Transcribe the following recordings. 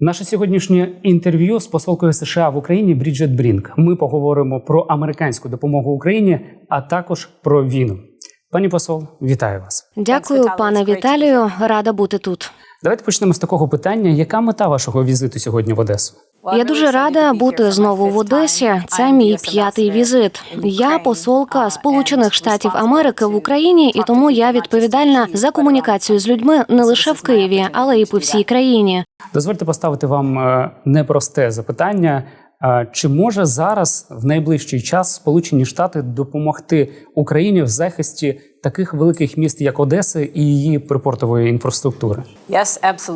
Наше сьогоднішнє інтерв'ю з посолкою США в Україні Бріджет Брінк. Ми поговоримо про американську допомогу Україні, а також про війну. Пані посол, вітаю вас. Дякую, пане Віталію. Рада бути тут. Давайте почнемо з такого питання: яка мета вашого візиту сьогодні в Одесу? Я дуже рада бути знову в Одесі. Це мій п'ятий візит. Я посолка Сполучених Штатів Америки в Україні, і тому я відповідальна за комунікацію з людьми не лише в Києві, але й по всій країні. Дозвольте поставити вам е, непросте запитання. Е, Чи може зараз в найближчий час Сполучені Штати допомогти Україні в захисті таких великих міст, як Одеса, і її припортової інфраструктури?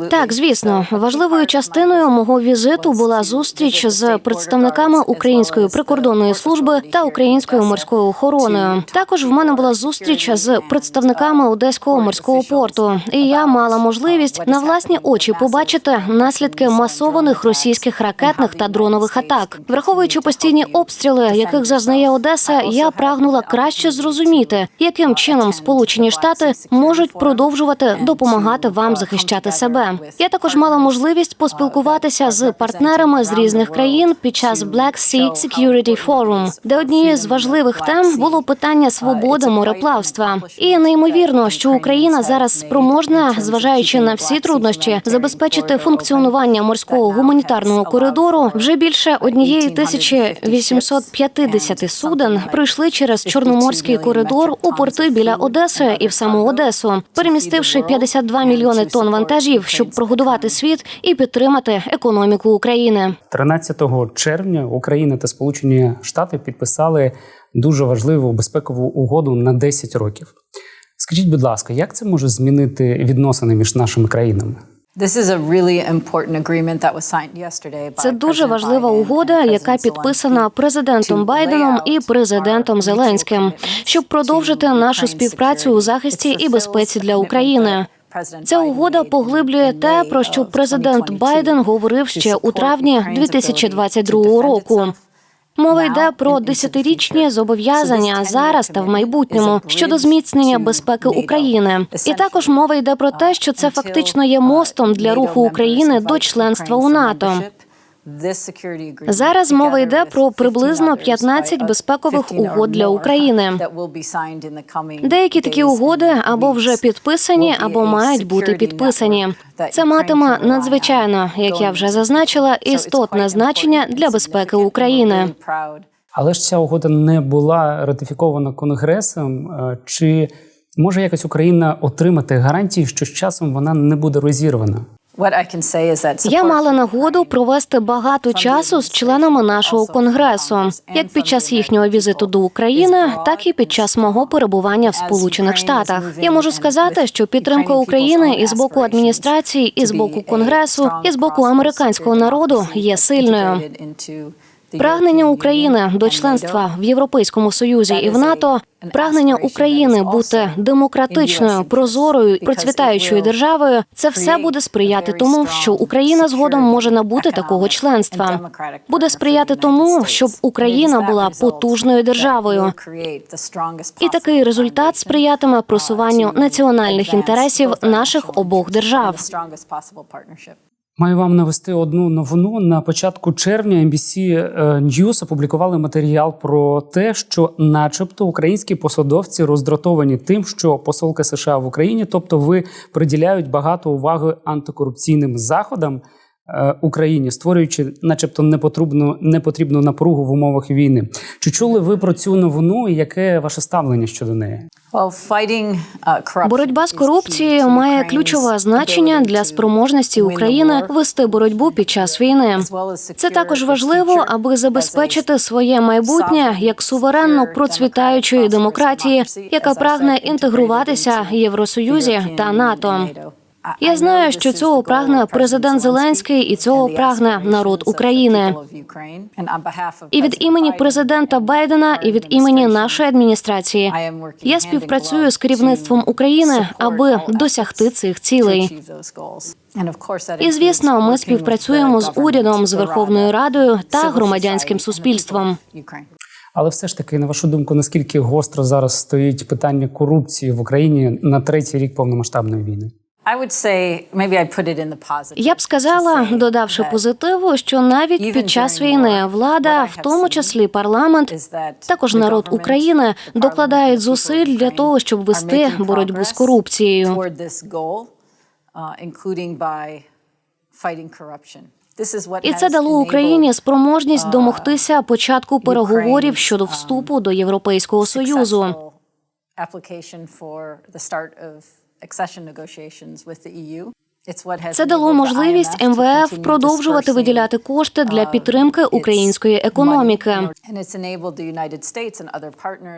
Так, звісно, важливою частиною мого візиту була зустріч з представниками української прикордонної служби та українською морською охороною. Також в мене була зустріч з представниками одеського морського порту, і я мала можливість на власні очі побачити наслідки масованих російських ракетних та дронових атак. Враховуючи постійні обстріли, яких зазнає Одеса, я прагнула краще зрозуміти, яким чином Сполучені Штати можуть продовжувати допомагати вам захищати себе. Я також мала можливість поспілкуватися з партнерами з різних країн під час Black Sea Security Forum, де однією з важливих тем було питання свободи мореплавства. І неймовірно, що Україна зараз спроможна, зважаючи на всі труднощі, забезпечити функціонування морського гуманітарного коридору. Вже більше однієї тисячі 850 суден пройшли через чорноморський коридор у порти біля Одеси і в саму Одесу, перемістивши 52 мільйони тонн вантажів, щоб прогодувати світ і підтримати економіку України. 13 червня Україна та Сполучені Штати підписали дуже важливу безпекову угоду на 10 років. Скажіть, будь ласка, як це може змінити відносини між нашими країнами? Це дуже важлива угода, яка підписана президентом Байденом і президентом Зеленським, щоб продовжити нашу співпрацю у захисті і безпеці для України. Ця угода поглиблює те, про що президент Байден говорив ще у травні 2022 року. Мова йде про десятирічні зобов'язання зараз та в майбутньому щодо зміцнення безпеки України. І також мова йде про те, що це фактично є мостом для руху України до членства у НАТО. Зараз мова йде про приблизно 15 безпекових угод для України. Деякі такі угоди або вже підписані, або мають бути підписані. Це матиме надзвичайно, як я вже зазначила, істотне значення для безпеки України. Але ж ця угода не була ратифікована Конгресом. Е, Чи може якось Україна отримати гарантії, що з часом вона не буде розірвана? Я мала нагоду провести багато часу з членами нашого конгресу, як під час їхнього візиту до України, так і під час мого перебування в Сполучених Штатах. Я можу сказати, що підтримка України і з боку адміністрації, і з боку конгресу, і з боку американського народу є сильною. Прагнення України до членства в Європейському Союзі і в НАТО, прагнення України бути демократичною, прозорою, процвітаючою державою. Це все буде сприяти тому, що Україна згодом може набути такого членства. Буде сприяти тому, щоб Україна була потужною державою. І такий результат сприятиме просуванню національних інтересів наших обох держав. Маю вам навести одну новину. На початку червня NBC News опублікували матеріал про те, що, начебто, українські посадовці роздратовані тим, що посолка США в Україні, тобто ви приділяють багато уваги антикорупційним заходам е, Україні, створюючи, начебто, непотрібну непотрібну напругу в умовах війни. Чи чули ви про цю новину? і Яке ваше ставлення щодо неї? Боротьба з корупцією має ключове значення для спроможності України вести боротьбу під час війни. Це також важливо, аби забезпечити своє майбутнє як суверенно процвітаючої демократії, яка прагне інтегруватися в Євросоюзі та НАТО. Я знаю, що цього прагне президент Зеленський, і цього прагне народ України. І від імені президента Байдена, і від імені нашої адміністрації я співпрацюю з керівництвом України, аби досягти цих цілей. І звісно, ми співпрацюємо з урядом, з Верховною Радою та громадянським суспільством. Але все ж таки, на вашу думку, наскільки гостро зараз стоїть питання корупції в Україні на третій рік повномасштабної війни? Я б сказала, додавши позитиву, що навіть під час війни влада, в тому числі парламент, також народ України докладають зусиль для того, щоб вести боротьбу з корупцією. uh, І це дало Україні спроможність домогтися початку переговорів щодо um, вступу до Європейського союзу. Це дало можливість МВФ продовжувати виділяти кошти для uh, підтримки української економіки.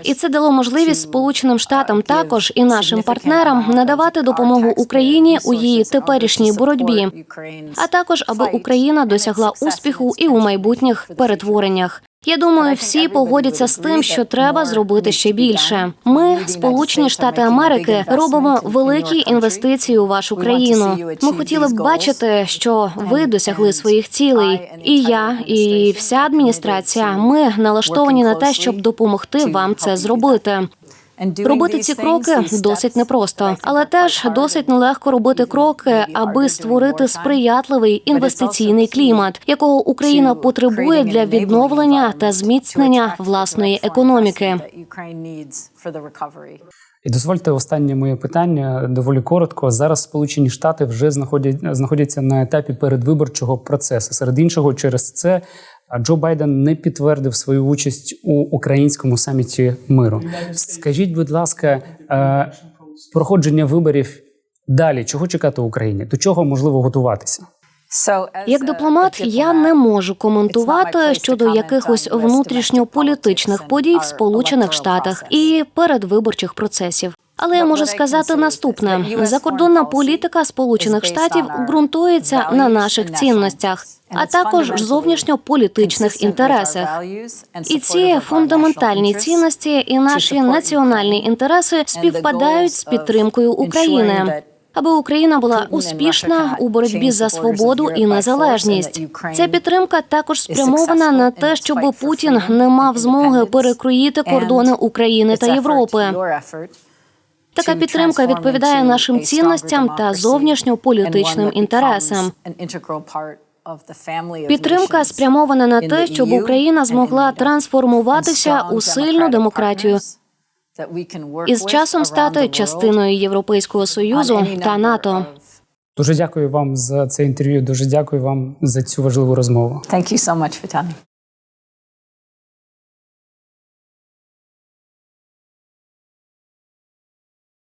І це дало можливість Сполученим uh, Штатам також і нашим партнерам надавати допомогу Україні у її теперішній боротьбі, а також аби Україна досягла успіху і у майбутніх перетвореннях. Я думаю, всі погодяться з тим, що треба зробити ще більше. Ми, Сполучені Штати Америки, робимо великі інвестиції у вашу країну. Ми хотіли б бачити, що ви досягли своїх цілей. І я, і вся адміністрація. Ми налаштовані на те, щоб допомогти вам це зробити. Робити ці кроки досить непросто, але теж досить нелегко робити кроки, аби створити сприятливий інвестиційний клімат, якого Україна потребує для відновлення та зміцнення власної економіки. І дозвольте останнє моє питання доволі коротко. Зараз Сполучені Штати вже знаходять знаходяться на етапі передвиборчого процесу. Серед іншого, через це Джо Байден не підтвердив свою участь у українському саміті миру. Скажіть, будь ласка, е, проходження виборів далі чого чекати Україні? До чого можливо готуватися? Як дипломат, я не можу коментувати щодо якихось внутрішньополітичних подій в Сполучених Штатах і передвиборчих процесів. Але я можу сказати наступне: закордонна політика Сполучених Штатів ґрунтується на наших цінностях, а також зовнішньополітичних інтересах. І ці фундаментальні цінності і наші національні інтереси співпадають з підтримкою України. Аби Україна була успішна у боротьбі за свободу і незалежність. Ця підтримка також спрямована на те, щоб Путін не мав змоги перекроїти кордони України та Європи. Така підтримка відповідає нашим цінностям та зовнішньополітичним інтересам. Підтримка спрямована на те, щоб Україна змогла трансформуватися у сильну демократію і з часом стати частиною Європейського союзу та НАТО. Дуже дякую вам за це інтерв'ю. Дуже дякую вам за цю важливу розмову. Thank you so much, Vitani.